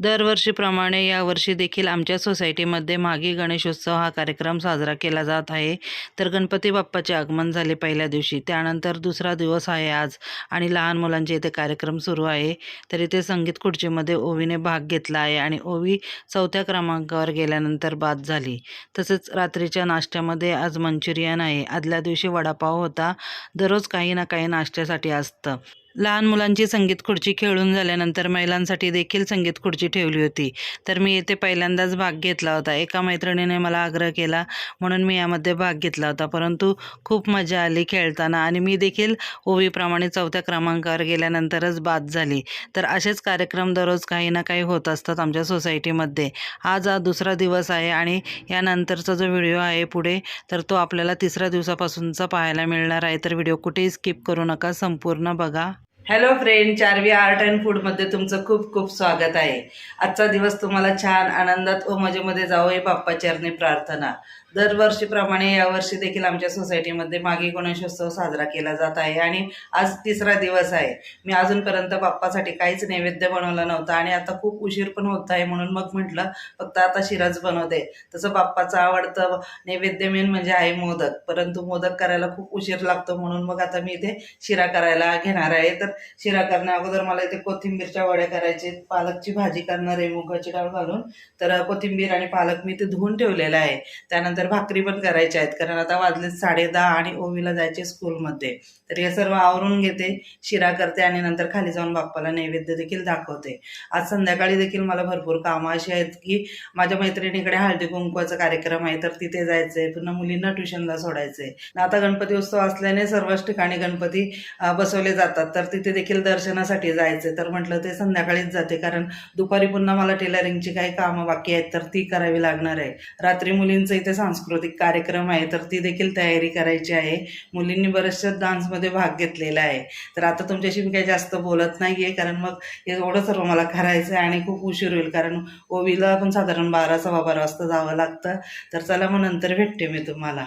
दरवर्षीप्रमाणे यावर्षी देखील आमच्या सोसायटीमध्ये मागी गणेशोत्सव हा कार्यक्रम साजरा केला जात आहे. तर गणपती बाप्पाचे आगमन झाले पहिल्या दिवशी. त्यानंतर दुसरा दिवस आहे आज आणि लहान मुलांचे इथे कार्यक्रम सुरू आहे. तर इथे संगीत खुर्चीमध्ये ओवीने भाग घेतला आहे आणि ओवी चौथ्या क्रमांकावर गेल्यानंतर बाद झाली. तसेच रात्रीच्या नाश्त्यामध्ये आज मंचुरियन आहे. आदल्या दिवशी वडापाव होता. दररोज काही ना काही नाश्त्यासाठी असतं. लहान मुलांची संगीत खुर्ची खेळून झाल्यानंतर महिलांसाठी देखील संगीत खुर्ची ठेवली होती. तर मी येथे पहिल्यांदाच भाग घेतला होता. एका मैत्रिणीने मला आग्रह केला म्हणून मी यामध्ये भाग घेतला होता. परंतु खूप मजा आली खेळताना आणि मी देखील ओवीप्रमाणे चौथ्या क्रमांकावर गेल्यानंतरच बाद झाली. तर असेच कार्यक्रम दररोज काही ना काही होत असतात आमच्या सोसायटीमध्ये. आज हा दुसरा दिवस आहे आणि यानंतरचा जो व्हिडिओ आहे पुढे तर तो आपल्याला तिसऱ्या दिवसापासूनचा पाहायला मिळणार आहे. तर व्हिडिओ कुठेही स्किप करू नका संपूर्ण बघा. Hello friend Charvi art and फूडमध्ये तुमचं खूप खूप स्वागत आहे. आजचा दिवस तुम्हाला छान आनंदात व मजेमध्ये जावं हे बाप्पा चरणी प्रार्थना. दरवर्षीप्रमाणे यावर्षी देखील आमच्या सोसायटीमध्ये मागे गणेशोत्सव साजरा केला जात आहे आणि आज तिसरा दिवस आहे. मी अजूनपर्यंत बाप्पासाठी काहीच नैवेद्य बनवला नव्हता आणि आता खूप उशीर पण होत आहे म्हणून मग म्हटलं फक्त आता शिराच बनवते. तसं बाप्पाचं आवडतं नैवेद्य मेन म्हणजे आहे मोदक. परंतु मोदक करायला खूप उशीर लागतो म्हणून मग आता मी इथे शिरा करायला घेणार आहे. तर शिरा करण्या अगोदर मला इथे कोथिंबीरच्या वड्या करायचे पालकची भाजी करणार आहे. मुगाची डाळ घालून. तर कोथिंबीर आणि पालक मी ते धुवून ठेवलेलं आहे. त्यानंतर भाकरी पण करायच्या आहेत. कारण आता वाजले साडे दहा आणि ओवीला जायचे स्कूलमध्ये. तर हे सर्व आवरून घेते शिरा करते आणि नंतर खाली जाऊन बाप्पाला नैवेद्य देखील दाखवते. आज संध्याकाळी देखील मला भरपूर कामं अशी आहेत की माझ्या मैत्रिणीकडे हळदी कुंकवाचा कार्यक्रम आहे तर तिथे जायचंय. पुन्हा मुलींना ट्युशनला सोडायचंय. आता गणपती उत्सव असल्याने सर्वच ठिकाणी गणपती बसवले जातात. तर तिथे देखील दर्शनासाठी जायचे तर म्हटलं ते संध्याकाळीच जाते. कारण दुपारी पुन्हा मला टेलरिंगची काही कामं बाकी आहेत तर ती करावी लागणार आहे. रात्री मुलींचं इथे सांस्कृतिक कार्यक्रम आहे तर ती देखील तयारी करायची आहे. मुलींनी बऱ्याचशा डान्समध्ये भाग घेतलेला आहे. तर आता तुमच्याशी मी काही जास्त बोलत नाही आहे कारण मग एवढं सर्व मला करायचं आहे आणि खूप उशीर होईल कारण ओवीला पण साधारण बारा सव्वा बारा वाजता जावं लागतं. तर चला मग नंतर भेटते मी तुम्हाला.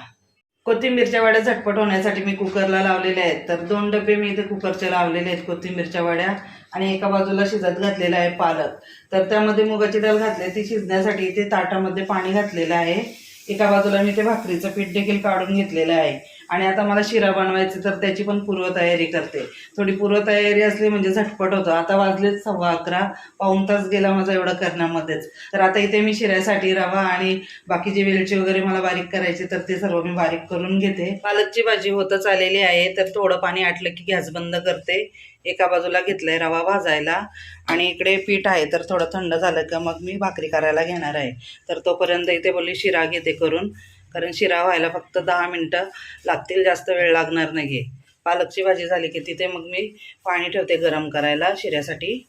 कोथिंबीरच्या वड्या झटपट होण्यासाठी मी कुकरला लावलेले आहेत. तर दोन डबे मी इथे कुकरचे लावलेले आहेत कोथिंबीरच्या वड्या आणि एका बाजूला शिजत घातलेला आहे पालक. तर त्यामध्ये मुगाची डाळ घातली ती शिजण्यासाठी इथे ताटामध्ये पाणी घातलेलं आहे. एका बाजूला मी ते भाकरीचं पीठ देखील काढून घेतलेलं आहे. आणि आता मला शिरा बनवायची तर त्याची पण पूर्वतयारी करते. थोडी पूर्वतयारी असली म्हणजे झटपट होतं. आता वाजलेच सव्वा अकरा पाऊण तास गेला माझा एवढं करण्यामध्येच. तर आता इथे मी शिऱ्यासाठी रवा आणि बाकीची वेलची वगैरे मला बारीक करायची तर ते सर्व मी बारीक करून घेते. पालकची भाजी होतच आलेली आहे तर थोडं पाणी आटलं की गॅस बंद करते. एका बाजूला घेतलाय रवा भाजायला. आणि इकडे पीठ आहे तर थोडं थंड झालं का मग मी भाकरी करायला घेणार आहे. तर तोपर्यंत इथे बोलली शिरा घेते करून. कारण शिरा व्हायला फक्त दहा मिनटं लागतील जास्त वेळ लागणार नाही आहे पालकची भाजी झाली की तिथे मग मी पाणी ठेवते गरम करायला शिऱ्यासाठी.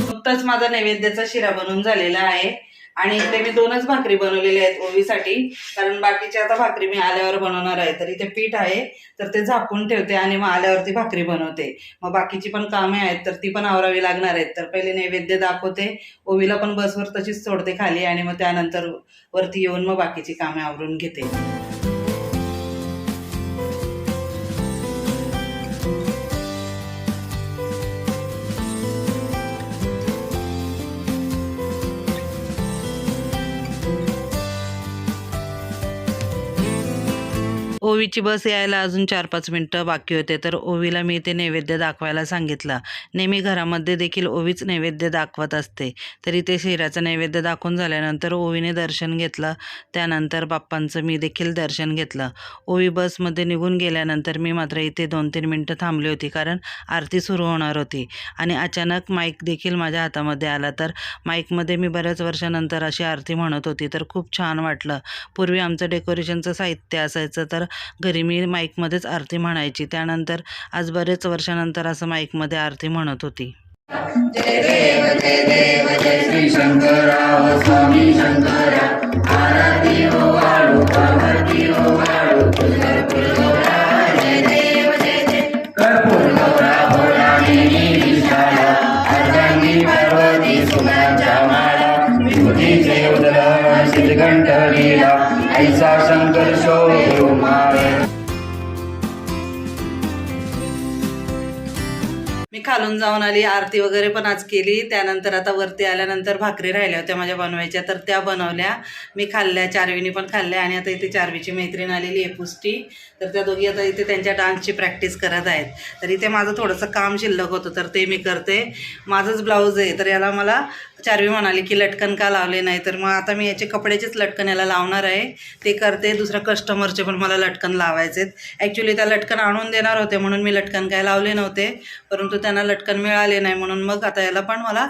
नुकताच माझा नैवेद्याचा शिरा बनवून झालेला आहे. आणि इथे मी दोनच भाकरी बनवलेल्या आहेत ओवीसाठी. कारण बाकीच्या आता भाकरी मी आल्यावर बनवणार आहे. तर इथे पीठ आहे तर ते झाकून ठेवते आणि मग आल्यावरती भाकरी बनवते. मग बाकीची पण कामे आहेत तर ती पण आवरावी लागणार आहेत. तर पहिले नैवेद्य दाखवते. ओवीला पण बसवर तशीच सोडते खाली आणि मग त्यानंतर वरती येऊन मग बाकीची कामे आवरून घेते. ओवीची बस यायला अजून चार पाच मिनटं बाकी होते तर ओवीला मी ते नैवेद्य दाखवायला सांगितलं. नेहमी घरामध्ये देखील ओवीच नैवेद्य दाखवत असते. तरी ते शिराचं नैवेद्य दाखवून झाल्यानंतर ओवीने दर्शन घेतलं. त्यानंतर बाप्पांचं मी देखील दर्शन घेतलं. ओवी बसमध्ये निघून गेल्यानंतर मी मात्र इथे दोन तीन मिनटं थांबली होती कारण आरती सुरू होणार होती. आणि अचानक माईक देखील माझ्या हातामध्ये आला तर माईकमध्ये मी बऱ्याच वर्षानंतर अशी आरती म्हणत होती तर खूप छान वाटलं. पूर्वी आमचं डेकोरेशनचं साहित्य असायचं तर घरी मी माईकमध्येच आरती म्हणायची. त्यानंतर आज बरेच वर्षानंतर असं माईकमध्ये आरती म्हणत होती. श्री शंकरा स्वामी शंकरा. आरती हो वाळू हो वाळू लीला ऐसा शंकर मारे मी खालून जाऊन आली आरती वगैरे पण आज केली. त्यानंतर आता वरती आल्यानंतर भाकरी राहिल्या होत्या माझ्या बनवायच्या तर त्या बनवल्या. मी खाल्ल्या चारवीनी पण खाल्ल्या आणि आता इथे चारवीची मैत्रीण आलेली आहे पुष्टी. तर त्या दोघी आता इथे त्यांच्या डान्सची प्रॅक्टिस करत आहेत. तर इथे माझं थोडंसं काम शिल्लक होतं तर ते मी करते. माझंच ब्लाऊज आहे तर याला मला चारवी म्हणाली की लटकन का लावले नाही? तर मग आता मी याचे कपड्याचेच लटकन याला लावणार आहे. ते करते दुसऱ्या कस्टमरचे पण मला लटकन लावायचे ॲक्च्युली त्या लटकन आणून देणार होते म्हणून मी लटकन काय लावले नव्हते. परंतु त्यांना लटकन मिळाले नाही म्हणून मग आता याला पण मला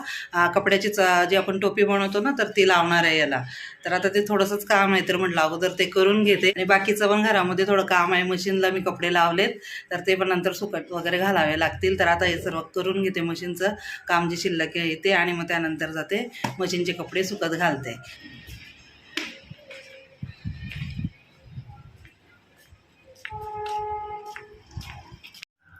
कपड्याचीच जी आपण टोपी बनवतो ना तर ती लावणार आहे याला. तर आता ते थोडंसंच काम आहे तर म्हटलं अगोदर ते करून घेते. आणि बाकीचं पण घरामध्ये थोडं काम आहे. मशीनला मी कपडे लावलेत. तर ते पण नंतर सुकट वगैरे घालावे लागतील. तर आता हे सर्व करून घेते मशीनचं. काम जे शिल्लक आहे ते आणि मग त्यानंतर जाते. मशीनचे कपडे सुकत घालते.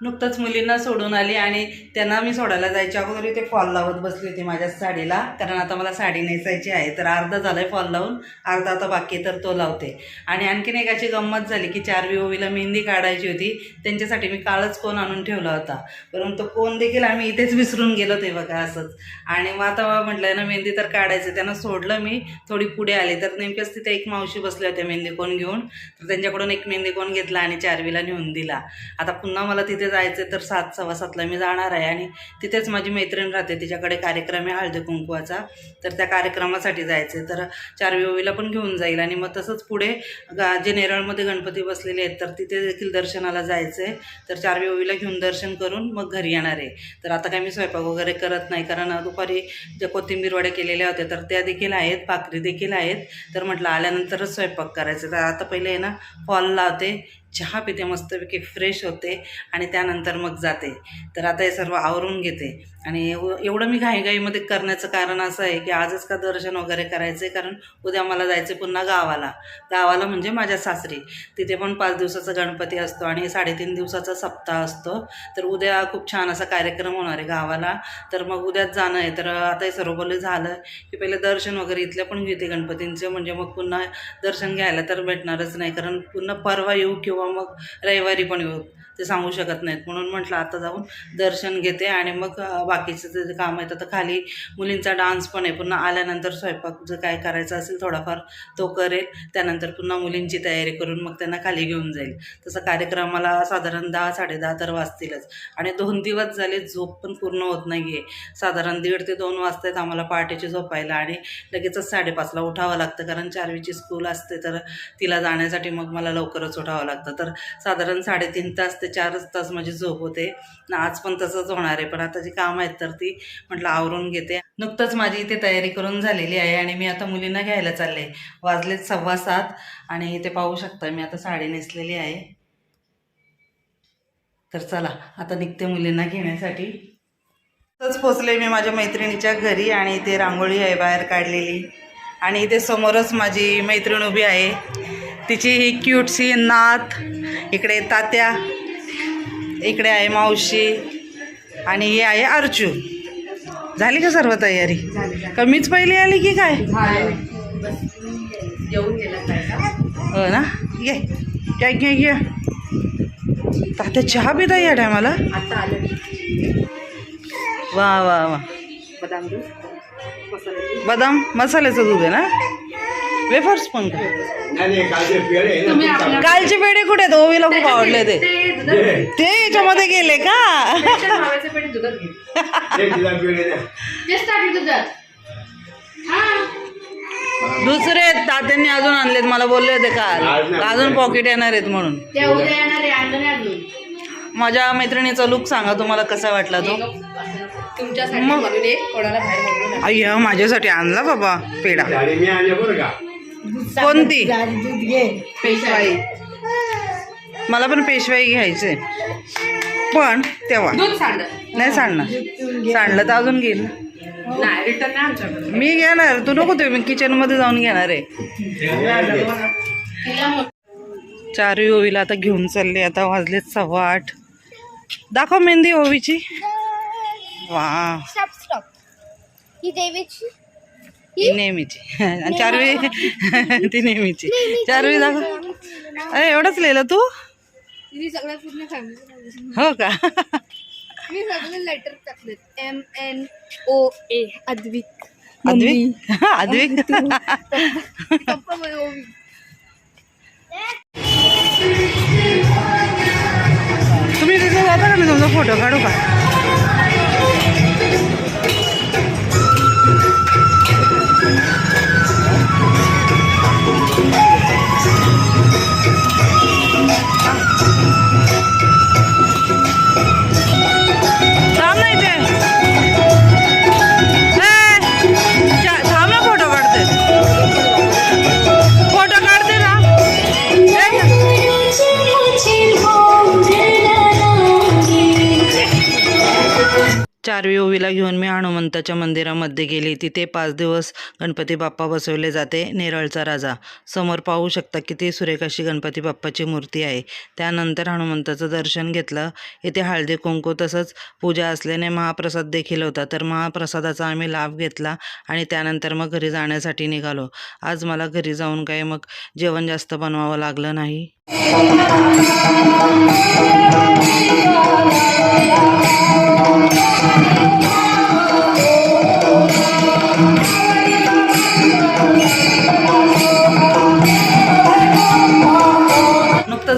नुकतंच मुलींना सोडून आली आणि त्यांना मी सोडायला जायच्या अगोदर इथे फॉल लावत बसली होती माझ्या साडीला. कारण आता मला साडी नेसायची आहे. तर अर्धा झाला आहे फॉल लावून अर्धा आता बाकी तर तो लावते. आणि आणखीन एक अशी गंमत झाली की चार ओवीला मेहंदी काढायची होती. त्यांच्यासाठी मी काळच कोण आणून ठेवला होता. परंतु कोण देखील आम्ही इथेच विसरून गेलो ते बघा असंच. आणि मग आता म्हटलं ना मेहंदी तर काढायचं त्यांना सोडलं मी. थोडी पुढे आले. तर नेमक्याच तिथे एक मावशी बसल्या होत्या मेहंदी कोण घेऊन. तर त्यांच्याकडून एक मेहंदी कोण घेतला आणि चारवीला नेऊन दिला. आता पुन्हा मला तिथे जायचं तर सात सव्वा सातला मी जाणार आहे आणि तिथेच माझी मैत्रीण राहते तिच्याकडे कार्यक्रम आहे हळदी कुंकवाचा. तर त्या कार्यक्रमासाठी जायचं तर चारवी ओवीला पण घेऊन जाईल आणि मग तसंच पुढे गा जे नेरळमध्ये गणपती बसलेले आहेत तर तिथे देखील दर्शनाला जायचं आहे तर चारवी ओवीला घेऊन दर्शन करून मग घरी येणार आहे. तर आता काय मी स्वयंपाक वगैरे करत नाही कारण दुपारी ज्या कोथिंबीर केलेल्या होत्या तर त्या देखील आहेत भाकरी देखील आहेत. तर म्हटलं आल्यानंतरच स्वयंपाक करायचं. तर आता पहिले आहे ना फॉल लावते चहा पिते मस्तपैकी फ्रेश होते आणि त्यानंतर मग जाते. तर आता हे सर्व आवरून घेते. आणि एवढं मी घाईघाईमध्ये करण्याचं कारण असं आहे की आजच का दर्शन वगैरे करायचं आहे कारण उद्या मला जायचं आहे पुन्हा गावाला. गावाला म्हणजे माझ्या सासरी. तिथे पण पाच दिवसाचा गणपती असतो आणि साडेतीन दिवसाचा सप्ताह असतो. तर उद्या खूप छान असा कार्यक्रम होणार आहे गावाला. तर मग उद्याच जाणं आहे. तर आता हे सर्व झालं की पहिले दर्शन वगैरे इथल्या पण घेते गणपतींचे. म्हणजे मग पुन्हा दर्शन घ्यायला तर भेटणारच नाही. कारण पुन्हा परवा येऊ किंवा मग रविवारी पण येऊ. ते सांगू शकत नाहीत. म्हणून म्हटलं आता जाऊन दर्शन घेते आणि मग बाकीचं जे काम आहे तर खाली मुलींचा डान्स पण आहे. पुन्हा आल्यानंतर स्वयंपाक जर काय करायचं असेल थोडाफार तो करेल. त्यानंतर पुन्हा मुलींची तयारी करून मग त्यांना खाली घेऊन जाईल. तसं कार्यक्रमाला साधारण दहा साडेदहा तर वाजतीलच. आणि दोन दिवस झाले झोप पण पूर्ण होत नाही आहे साधारण दीड ते दोन वाजतायत आम्हाला पहाटेची झोपायला आणि लगेचच साडेपाचला उठावं लागतं. कारण चारवीची स्कूल असते तर तिला जाण्यासाठी मग मला लवकरच उठावं लागतं. तर साधारण साडेतीन तास ते चारच तास माझी झोप होते. आज पण तसंच होणार आहे पण आता जी काम आहेत तर ती म्हटलं आवरून घेते. नुकतंच माझी इथे तयारी करून झालेली आहे आणि मी आता मुलींना घ्यायला चालले वाजलेत सव्वा सात आणि इथे पाहू शकता मी आता साडी नेसलेली आहे. तर चला आता निघते मुलींना घेण्यासाठी. तसंच पोचले मी माझ्या मैत्रिणीच्या घरी आणि इथे रांगोळी आहे बाहेर काढलेली. आणि इथे समोरच माझी मैत्रीण उभी आहे. तिची ही क्यूटसी नात इकडे तात्या. इकडे आहे मावशी आणि ही आहे अर्चू झाली का सर्व तयारी? कमीच पहिली आली की काय? हो ना? घे घ्या घ्या घ्या. तात्या चहा पिता या टायमाला? वा वा वा. बदाम मसाल्याचं दूध आहे ना? वेफर्स पण का? कालचे पेढे कुठे आहेत? ओवीला खूप आवडले ते ते याच्यामध्ये गेले का? दुसरे आहेत तात्यांनी अजून आणलेत मला बोलले होते काल. अजून पॉकेट येणार आहेत म्हणून. माझ्या मैत्रिणीचा लुक सांगा तुम्हाला कसा वाटला तो. अय्या माझ्यासाठी आणला बाबा पेढा. साडी मी आणले बरं का? कोणती? मला पण पेशवाई घ्यायचे पण तेव्हा. नाही सांडणार. सांडलं तर अजून घेईन नाही रिटर्न नाही आमच्याकडे. मी घेणार. तू नको ते मी किचनमध्ये जाऊन घेणार आहे. चारवी ओवीला आता घेऊन चालले. आता वाजलेत सव्वा आठ. दाखव मेहंदी ओवीची. वा. स्टॉप स्टॉप ही देवीची? ही? नेहमीची. आणि चारवी ती नेहमीची. चारवी दाखव. अरे एवढंच लिहिलं तू? मी सगळ्या पूर्ण फॅमिली हो का? मी सगळे लेटर टाकलेत M N O A Advik Advik Advik पप्पा मला ओवी. तुम्ही तिथे जाता का मी तुमचा फोटो काढू का? चारवी ओवीला घेऊन मी हनुमंताच्या मंदिरामध्ये गेली. तिथे पाच दिवस गणपती बाप्पा बसवले जाते नेरळचा राजा. समोर पाहू शकता किती सुरेख अशी गणपती बाप्पाची मूर्ती आहे. त्यानंतर हनुमंताचं दर्शन घेतलं. इथे हळदी कुंकू तसंच पूजा असल्याने महाप्रसाद देखील होता. तर महाप्रसादाचा आम्ही लाभ घेतला आणि त्यानंतर मग घरी जाण्यासाठी निघालो. आज मला घरी जाऊन काही मग जेवण जास्त बनवावं लागलं नाही?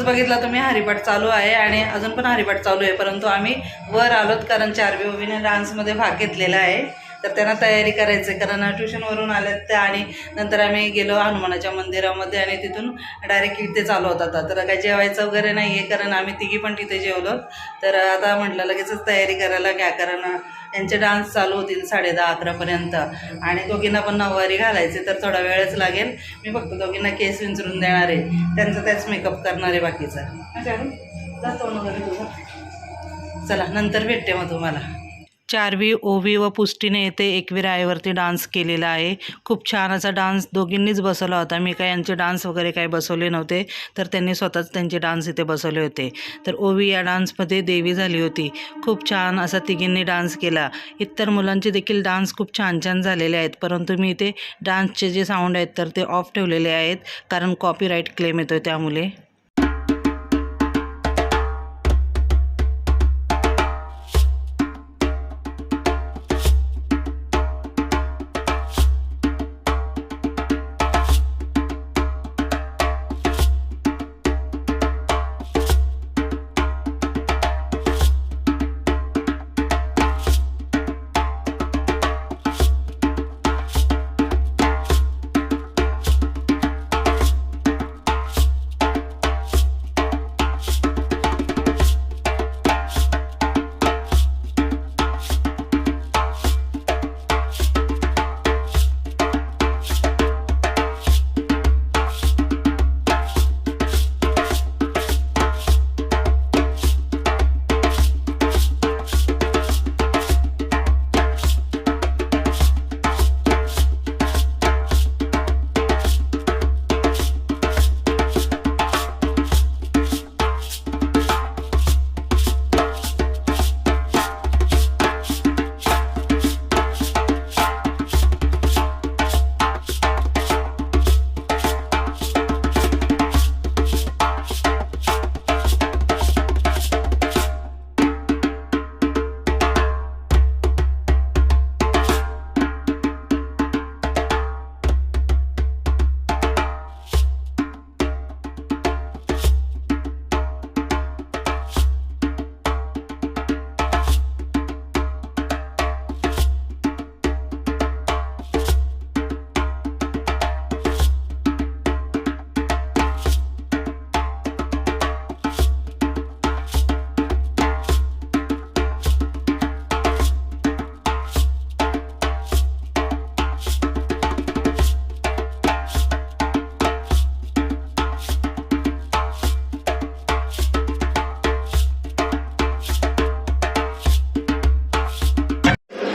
बघितलं तुम्ही हरिपाठ चालू आहे आणि अजून पण हरिपाठ चालू आहे परंतु आम्ही वर आलोत कारण चारवी ओवीने डान्समध्ये भाग घेतलेला आहे. तर त्यांना तयारी करायची आहे कारण ट्युशनवरून आल्यात त्या आणि नंतर आम्ही गेलो हनुमानाच्या मंदिरामध्ये आणि तिथून डायरेक्ट इथे चालू होता आता. तर काही जेवायचं वगैरे नाही आहे कारण आम्ही तिघी पण तिथे जेवलो. तर आता म्हटलं लगेचच तयारी करायला घ्या कारण यांचे डान्स चालू होतील साडे दहा अकरापर्यंत आणि दोघींना पण नऊवारी घालायचे तर थोडा वेळच लागेल. मी फक्त दोघींना केस विंचरून देणार आहे. त्यांचं त्याच मेकअप करणार आहे बाकीचा. जातो तुझा. चला नंतर भेटते मग तुम्हाला. चारवी ओवी व पुष्टीने येथे एकवी आईवरती डान्स केलेला आहे. खूप छान असा डान्स दोघींनीच बसवला होता. मी काय यांचे डान्स वगैरे काही बसवले नव्हते तर त्यांनी स्वतःच त्यांचे डान्स इथे बसवले होते. तर ओवी या डान्समध्ये देवी झाली होती. खूप छान असा तिघींनी डान्स केला. इतर मुलांचे देखील डान्स खूप छान छान झालेले आहेत परंतु मी इथे डान्सचे जे साऊंड आहेत तर ते ऑफ ठेवलेले आहेत कारण कॉपीराईट क्लेम येतो त्यामुळे.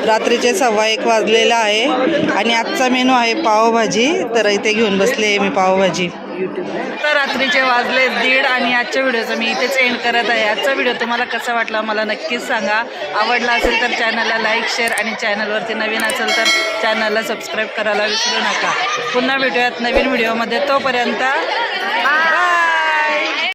रात्रीचे सव्वा एक वाजलेला आहे. आणि आजचा मेनू आहे पावभाजी. तर इथे घेऊन बसले आहे मी पावभाजी. तर रात्रीचे वाजले दीड आणि आजच्या व्हिडिओचं मी इथेच एंड करत आहे. आजचा व्हिडिओ तुम्हाला कसा वाटला मला नक्कीच सांगा. आवडला असेल तर चॅनलला लाईक शेअर आणि चॅनलवरती नवीन असेल तर चॅनलला सबस्क्राईब करायला विसरू नका. पुन्हा भेटूयात नवीन व्हिडिओमध्ये. तोपर्यंत